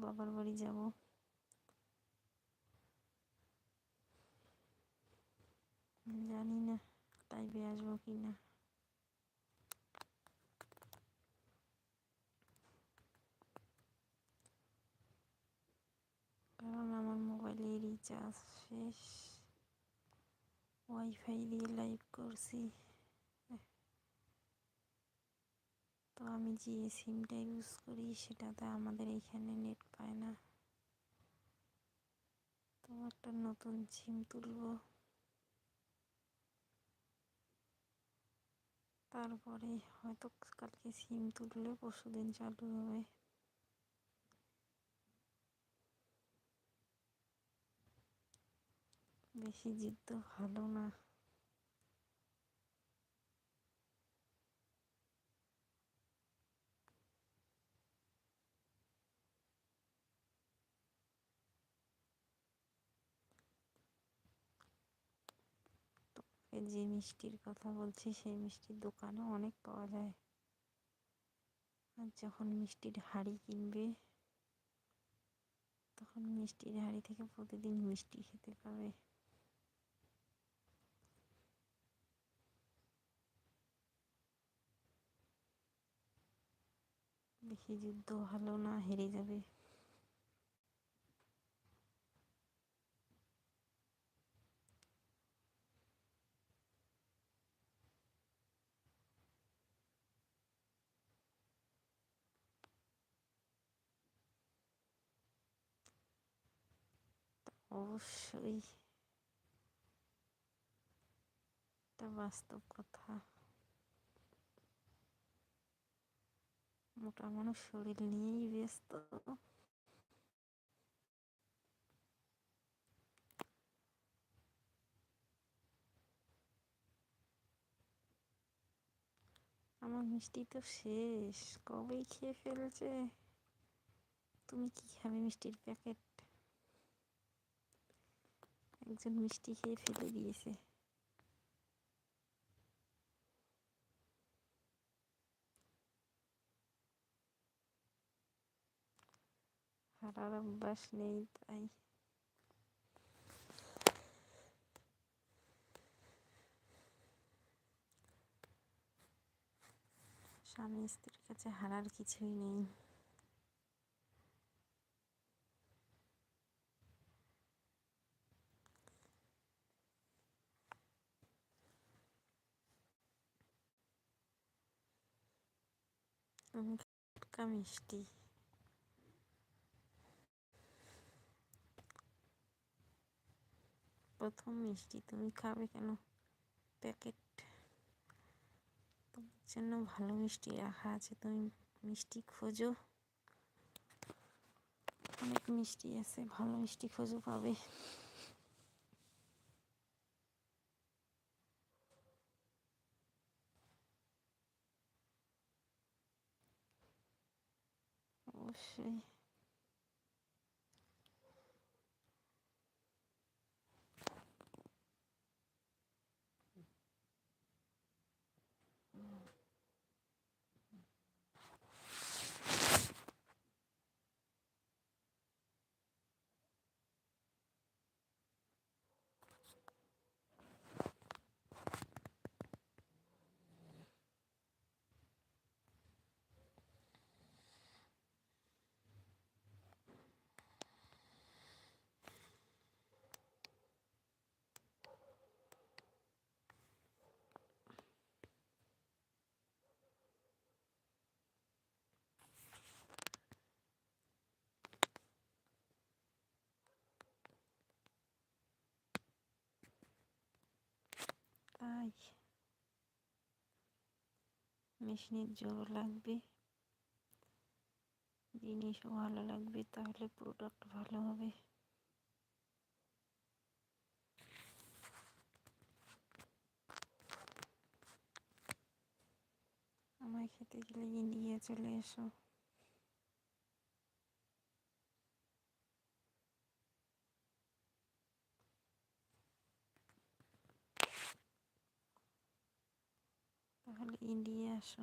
বাবার বাড়ি যাব। জানি না লাইভে আসব কি না। কারণ আমার মোবাইলে রিচার্জ শেষ। ওয়াইফাই দিয়ে লাইভ করছি। তো আমি যে সিমটা ইউজ করি সেটাতে আমাদের এখানে নেট পায় না। তো একটা নতুন সিম তুলব। তারপরে হয়তো কালকে সিম তুললে পরশু দিন চালু হবে। বেশি জিদ ভালো না। যে মিষ্টির কথা বলছি, সেই মিষ্টির দোকানে অনেক পাওয়া যায়। আর যখন মিষ্টির হাড়ি কিনবে, তখন মিষ্টির হাড়ি থেকে প্রতিদিন মিষ্টি খেতে পাবে। বেশি যুদ্ধ ভালো না, হেরে যাবে। অবশ্যই। এটা বাস্তব কথা। মোটা মানুষ শরীর নিয়েই ব্যস্ত। আমার মিষ্টি তো শেষ। কবেই খেয়ে ফেলছে? তুমি কি খাবে মিষ্টির প্যাকেট? একজন মিষ্টি খেয়ে ফেলে দিয়েছে হারার অভ্যাস নেই তাই স্বামী স্ত্রীর কাছে হারার কিছুই নেই। টাটকা মিষ্টি। প্রথম মিষ্টি তুমি খাবে কেন? প্যাকেট। তোমার জন্য ভালো মিষ্টি রাখা আছে, তুমি মিষ্টি খোঁজো। অনেক মিষ্টি আছে, ভালো মিষ্টি খোঁজো পাবে। অবশ্যই তাই মেশিনের জোর লাগবে জিনিসও ভালো লাগবে তাহলে প্রোডাক্ট ভালো হবে আমায় খেতে গেলে ইন্ডিয়া চলে এসো তাহলে ইন্ডিয়া আসো